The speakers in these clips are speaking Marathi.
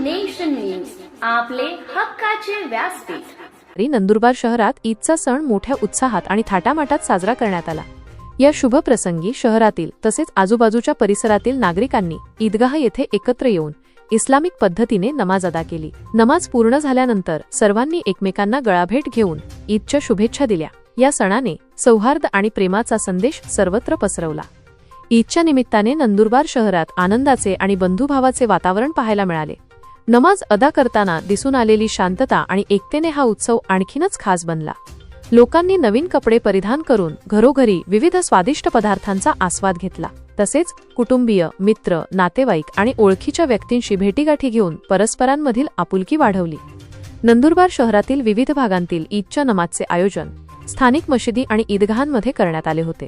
नेशन न्यूज आपले हक्काचे व्यासपीठ. नंदुरबार शहरात ईदचा सण मोठ्या उत्साहात आणि थाटामाटात साजरा करण्यात आला. या शुभ प्रसंगी शहरातील तसेच आजूबाजूच्या परिसरातील नागरिकांनी ईदगाह येथे एकत्र येऊन इस्लामिक पद्धतीने नमाज अदा केली. नमाज पूर्ण झाल्यानंतर सर्वांनी एकमेकांना गळाभेट घेऊन ईदच्या शुभेच्छा दिल्या. या सणाने सौहार्द आणि प्रेमाचा संदेश सर्वत्र पसरवला. ईदच्या निमित्ताने नंदुरबार शहरात आनंदाचे आणि बंधुभावाचे वातावरण पाहायला मिळाले. नमाज अदा करताना दिसून आलेली शांतता आणि एकतेने हा उत्सव आणखीनच खास बनला. लोकांनी नवीन कपडे परिधान करून घरोघरी विविध स्वादिष्ट पदार्थांचा आस्वाद घेतला. तसेच कुटुंबीय मित्र नातेवाईक आणि ओळखीच्या व्यक्तींशी भेटीगाठी घेऊन परस्परांमधील आपुलकी वाढवली. नंदुरबार शहरातील विविध भागांतील ईदच्या नमाजचे आयोजन स्थानिक मशिदी आणि ईदगाहांमध्ये करण्यात आले होते.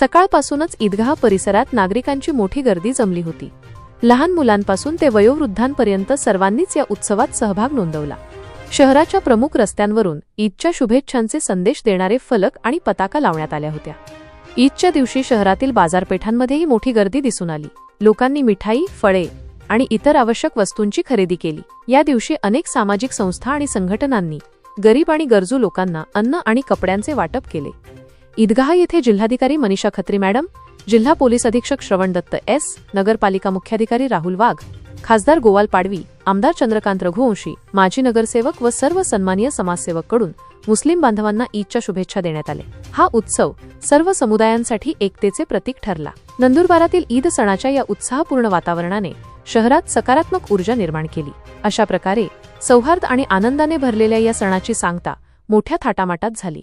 सकाळपासूनच ईदगाह परिसरात नागरिकांची मोठी गर्दी जमली होती. लहान मुलांपासून ते वयोवृद्धांपर्यंत सर्वांनीच या उत्सवात सहभाग नोंदवला. शहराच्या प्रमुख रस्त्यांवरून ईदच्या शुभेच्छांचे संदेश देणारे फलक आणि पताका लावण्यात आल्या होत्या. ईदच्या दिवशी शहरातील बाजारपेठांमध्येही मोठी गर्दी दिसून आली. लोकांनी मिठाई फळे आणि इतर आवश्यक वस्तूंची खरेदी केली. या दिवशी अनेक सामाजिक संस्था आणि संघटनांनी गरीब आणि गरजू लोकांना अन्न आणि कपड्यांचे वाटप केले. ईदगाह येथे जिल्हाधिकारी मनीषा खत्री मॅडम जिल्हा पोलीस अधीक्षक श्रवण दत्त एस नगरपालिका मुख्याधिकारी राहुल वाघ खासदार गोवाल पाडवी आमदार चंद्रकांत रघुवंशी माजी नगरसेवक व सर्व सन्मानीय समाजसेवककडून मुस्लिम बांधवांना ईदच्या शुभेच्छा देण्यात आले हा उत्सव सर्व समुदायांसाठी एकतेचे प्रतीक ठरला. नंदुरबारातील ईद सणाच्या या उत्साहपूर्ण वातावरणाने शहरात सकारात्मक ऊर्जा निर्माण केली. अशा प्रकारे सौहार्द आणि आनंदाने भरलेल्या या सणाची सांगता मोठ्या थाटामाटात झाली.